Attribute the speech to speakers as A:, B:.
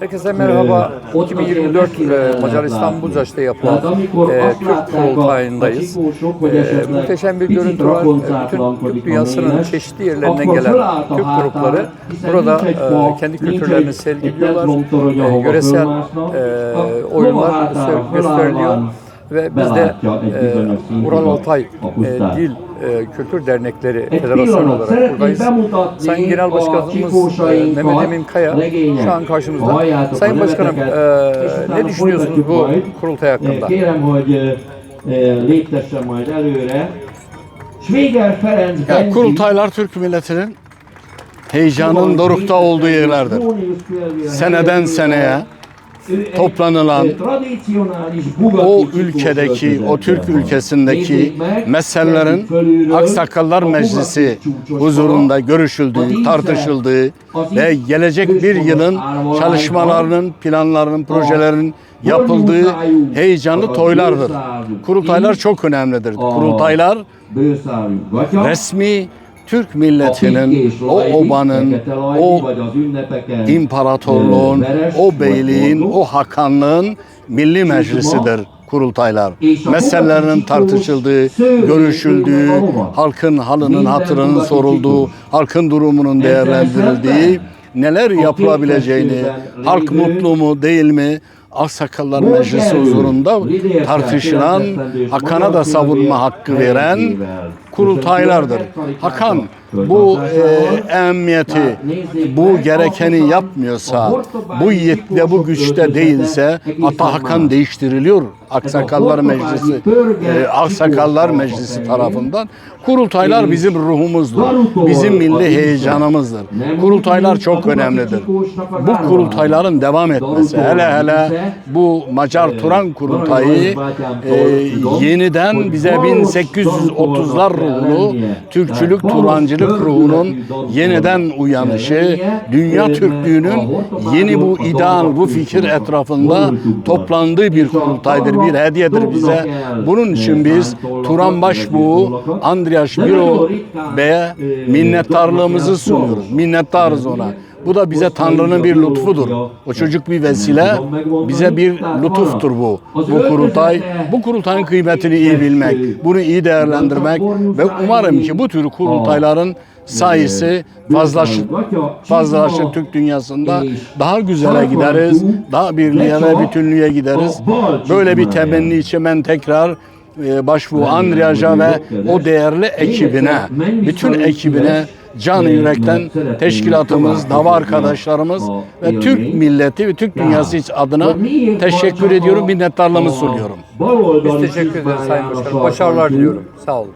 A: Herkese merhaba. 2024 e, Macaristan Bucaş'ta yapılan e, Türk kurultayındayız. E, muhteşem bir görüntü var. E, bütün Türk dünyasının çeşitli yerlerinden gelen Türk grupları burada e, kendi kültürlerini sergiliyorlar. E, yöresel e, oyunlar gösteriliyor. Ve biz de e, Ural Altay e, Dil e, Kültür Dernekleri Federasyonu olarak buradayız. Sayın Genel Başkanımız e, Mehmet Emin Kaya şu an karşımızda. Sayın Başkanım e, ne düşünüyorsunuz bu kurultay hakkında?
B: E,
C: Ya, kurultaylar Türk milletinin heyecanın dorukta olduğu yerlerdir. Seneden seneye toplanılan o ülkedeki, o Türk ülkesindeki meselelerin Aksakallar Meclisi huzurunda görüşüldüğü, tartışıldığı ve gelecek bir yılın çalışmalarının, planlarının, projelerinin yapıldığı heyecanlı toylardır. Kurultaylar çok önemlidir. Kurultaylar resmi Türk milletinin, o obanın, o imparatorluğun, o beyliğin, o hakanlığın milli meclisidir kurultaylar. Meselelerinin tartışıldığı, görüşüldüğü, halkın halının hatırının sorulduğu, halkın durumunun değerlendirildiği, neler yapılabileceğini, halk mutlu mu değil mi, Aksakallar Meclisi huzurunda tartışılan, Hakan'a da savunma hakkı veren kurultaylardır. Hakan bu e, ehemmiyeti, bu gerekeni yapmıyorsa, bu yetle, bu güçte değilse Ata Hakan değiştiriliyor. Aksakallar Meclisi, e, Aksakallar Meclisi tarafından. Kurultaylar bizim ruhumuzdur, bizim milli heyecanımızdır. Kurultaylar çok önemlidir. Bu kurultayların devam etmesi, hele hele bu Macar Turan kurultayı e, yeniden bize 1830'lar ruhlu Türkçülük, Turancılık ruhunun yeniden uyanışı, dünya Türklüğünün yeni bu ideal, bu fikir etrafında toplandığı bir kurultaydır, bir hediyedir bize. Bunun için biz Turan Başbuğu Andriaş Biro Bey'e minnettarlığımızı sunuyoruz. Minnettarız ona. Bu da bize Tanrı'nın bir lütfudur. O çocuk bir vesile, bize bir lütuftur bu. Bu kurultay, bu kurultayın kıymetini iyi bilmek, bunu iyi değerlendirmek ve umarım ki bu tür kurultayların sayısı fazlaşır, fazlalaşır Türk dünyasında. Daha güzele gideriz, daha birliğe ve bütünlüğe gideriz. Böyle bir temenni için ben tekrar e, başbuğ Andriaja ve o değerli ekibine, bütün ekibine can yürekten teşkilatımız, dava arkadaşlarımız ve Türk milleti ve Türk dünyası adına teşekkür ediyorum, minnettarlığımı sunuyorum.
A: Biz teşekkür ederiz Sayın Başkanım. Başarılar diliyorum. Sağ olun.